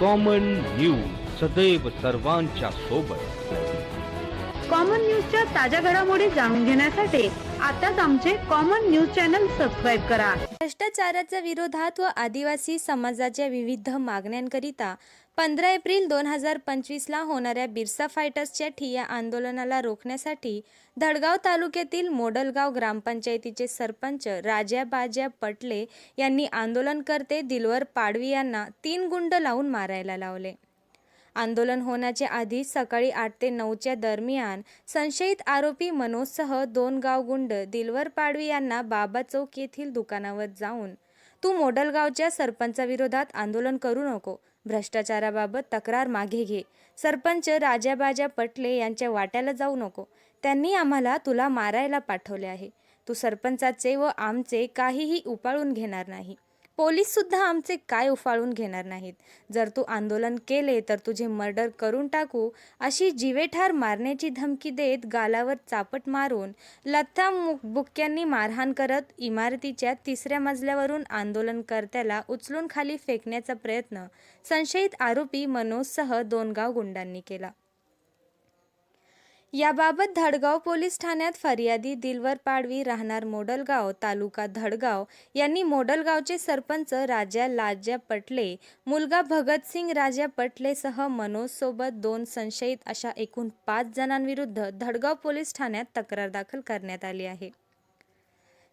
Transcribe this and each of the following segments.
Common news सदैव सर्वांच्या सोबत. कॉमन न्यूजच्या ताज्या घडामोडी जाणून घेण्यासाठी आताच आमचे कॉमन न्यूज चॅनल सबस्क्राईब करा. भ्रष्टाचाराच्या विरोधात व आदिवासी समाजाच्या विविध मागण्यांकरिता पंधरा एप्रिल दोन हजार पंचवीसला होणाऱ्या बिरसा फायटर्सच्या ठिय्या आंदोलनाला रोखण्यासाठी धडगाव तालुक्यातील मोडलगाव ग्रामपंचायतीचे सरपंच राजा बाज्या पटले यांनी आंदोलनकर्ते दिलवर पाडवी यांना तीन गुंड लावून मारायला लावले. आंदोलन होण्याच्या आधी सकाळी आठ ते नऊच्या दरम्यान संशयित आरोपी मनोजसह दोन गावगुंड दिलवर पाडवी यांना बाबा चौक येथील दुकानावर जाऊन तू मोडलगावच्या सरपंचाविरोधात आंदोलन करू नको. भ्रष्टाचाराबाबत तक्रार मागे घे. सरपंच राजाबाजा पटले यांच्या वाट्याला जाऊ नको. त्यांनी आम्हाला तुला मारायला पाठवले आहे. तू सरपंचाचे व आमचे काहीही उपाळून घेणार नाही. पोलीससुद्धा आमचे काय उफाळून घेणार नाहीत. जर तू आंदोलन केले तर तुझे मर्डर करून टाकू अशी जिवेठार मारण्याची धमकी देत गालावर चापट मारून लथ्था बुक्क्यांनी मारहाण करत इमारतीच्या तिसऱ्या मजल्यावरून आंदोलनकर्त्याला उचलून खाली फेकण्याचा प्रयत्न संशयित आरोपी मनोजसह दोन गाव गुंडांनी केला. याबाबत धडगाव पोलीस ठाण्यात फर्यादी दिलवर पाडवी राहणार मोडलगाव तालुका धडगाव. यांनी मोडलगावचे सरपंच राजा लाजा पटले मुलगा भगतसिंग राजा पटलेसह मनोजसोबत दोन संशयित अशा एकूण पाच जणांविरुद्ध धडगाव पोलीस ठाण्यात तक्रार दाखल करण्यात आली आहे.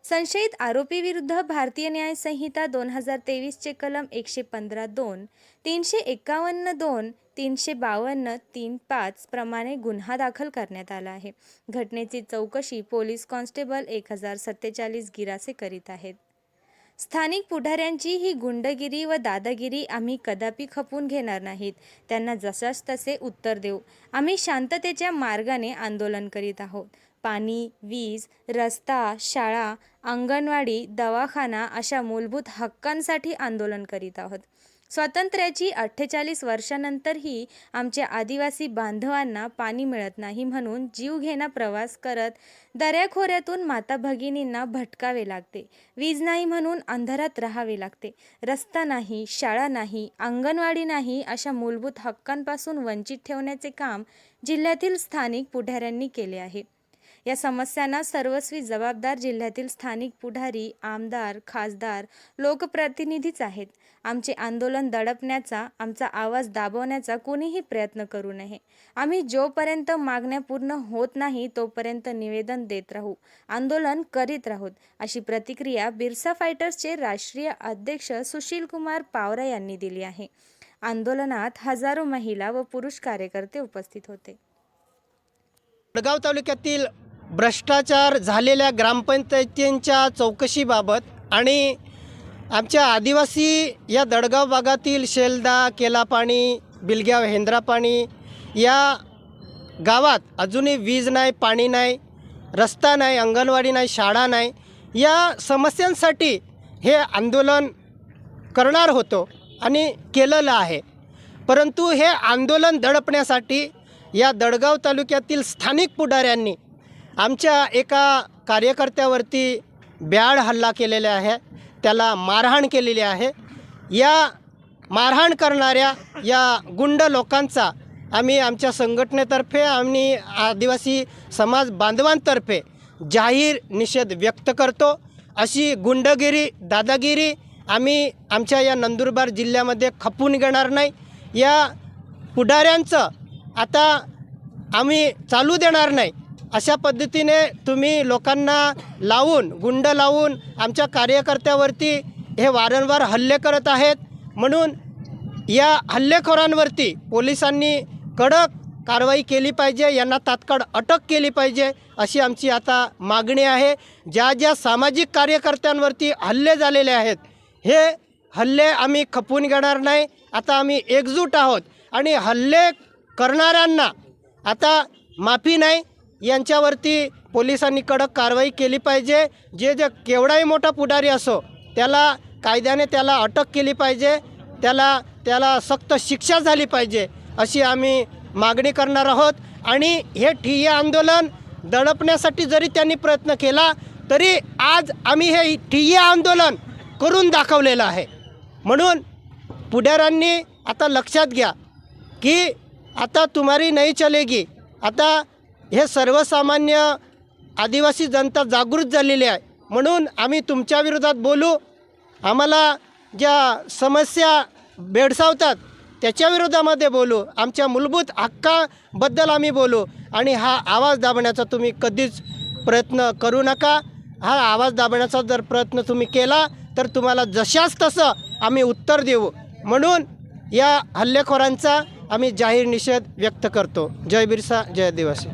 संशयित आरोपीविरुद्ध भारतीय न्याय संहिता दोन हजार तेवीसचे कलम एकशे पंधरा दोन तीनशे एकावन्न दोन तीनशे बावन्न तीन पाच प्रमाणे गुन्हा दाखल करण्यात आला आहे. घटनेची चौकशी पोलीस कॉन्स्टेबल एक हजार सत्तेचाळीस गिरासे करीत आहेत. स्थानिक पुढाऱ्यांची ही गुंडगिरी व दादागिरी आम्ही कदापि खपून घेणार नाहीत. त्यांना जसाच तसे उत्तर देऊ. आम्ही शांततेच्या मार्गाने आंदोलन करीत आहोत. पाणी वीज रस्ता शाळा अंगणवाडी दवाखाना अशा मूलभूत हक्कांसाठी आंदोलन करीत आहोत. स्वातंत्र्याची अठ्ठेचाळीस वर्षानंतरही आमच्या आदिवासी बांधवांना पाणी मिळत नाही म्हणून जीवघेणा प्रवास करत दऱ्याखोऱ्यातून माता भगिनींना भटकावे लागते. वीज नाही म्हणून अंधारात राहावे लागते. रस्ता नाही शाळा नाही अंगणवाडी नाही अशा मूलभूत हक्कांपासून वंचित ठेवण्याचे काम जिल्ह्यातील स्थानिक पुढाऱ्यांनी केले आहे. या समस्यांना सर्वस्वी जबाबदार जिल्ह्यातील स्थानिक पुढारी आमदार खासदार लोकप्रतिनिधीच आहेत. आमचे आंदोलन दडपण्याचा आमचा आवाज दाबवण्याचा कोणीही प्रयत्न करू नये. आम्ही जोपर्यंत मागण्या पूर्ण होत नाही तोपर्यंत निवेदन देत राहू आंदोलन करीत राहूत अशी प्रतिक्रिया बिरसा फायटर्सचे राष्ट्रीय अध्यक्ष सुशील कुमार पावरा यांनी दिली आहे. आंदोलनात हजारो महिला व पुरुष कार्यकर्ते उपस्थित होते. वडगाव तालुक्यातील भ्रष्टाचार झालेल्या ग्रामपंचायतींच्या चौकशीबाबत आणि आमच्या आदिवासी या दडगाव भागातील शेलदा केलापाणी बिलग्याव हेंद्रापाणी या गावात अजूनही वीज नाही पाणी नाही रस्ता नाही अंगणवाडी नाही शाळा नाही या समस्यांसाठी हे आंदोलन करणार होतो आणि केलेलं आहे. परंतु हे आंदोलन दडपण्यासाठी या दडगाव तालुक्यातील स्थानिक पुढाऱ्यांनी आमच्या एका कार्यकर्त्यावरती ब्याड हल्ला केलेला आहे. त्याला मारहाण केलेली आहे. या मारहाण करणाऱ्या या गुंड लोकांचा आम्ही आमच्या संघटनेतर्फे आणि आदिवासी समाज बांधवांतर्फे जाहीर निषेध व्यक्त करतो. अशी गुंडगिरी दादागिरी आम्ही आमच्या या नंदुरबार जिल्ह्यामध्ये खपून घेणार नाही. या पुढाऱ्यांचं आता आम्ही चालू देणार नाही. अशा पद्धतीने तुम्ही लोकांना लावून गुंड लावून आमच्या कार्यकर्त्यावरती हे वारंवार हल्ले करत आहेत. म्हणून या हल्लेखोरांवरती पोलिसांनी कडक कारवाई केली पाहिजे यांना तात्काळ अटक केली पाहिजे अशी आमची आता मागणी आहे. ज्या ज्या सामाजिक कार्यकर्त्यांवरती हल्ले झालेले आहेत हे हल्ले आम्ही खपून घेणार नाही. आता आम्ही एकजूट आहोत आणि हल्ले करणाऱ्यांना आता माफी नाही यांच्यावरती पोलिसांनी कडक कारवाई केली पाहिजे. जे जे केवढाही मोठा पुढारी असो त्याला कायद्याने त्याला अटक केली पाहिजे त्याला त्याला सक्त शिक्षा झाली पाहिजे अशी आम्ही मागणी करणार आहोत. आणि हे ठिय्या आंदोलन दडपण्यासाठी जरी त्यांनी प्रयत्न केला तरी आज आम्ही हे ठिय्या आंदोलन करून दाखवलेलं आहे. म्हणून पुढाऱ्यांनी आता लक्षात घ्या की आता तुम्हारी नाही चलेगी. आता हे सर्वसामान्य आदिवासी जनता जागृत झालेली आहे. म्हणून आम्ही तुमच्या विरोधात बोलू. आम्हाला ज्या समस्या भेडसावतात त्याच्या विरोधामध्ये बोलू. आमच्या मूलभूत हक्काबद्दल आम्ही बोलू. आणि हा आवाज दाबण्याचा तुम्ही कधीच प्रयत्न करू नका. हा आवाज दाबण्याचा जर प्रयत्न तुम्ही केला तर तुम्हाला जशाच तसं आम्ही उत्तर देऊ. म्हणून या हल्लेखोरांचा आम्ही जाहीर निषेध व्यक्त करतो. जय बिरसा जय आदिवासी.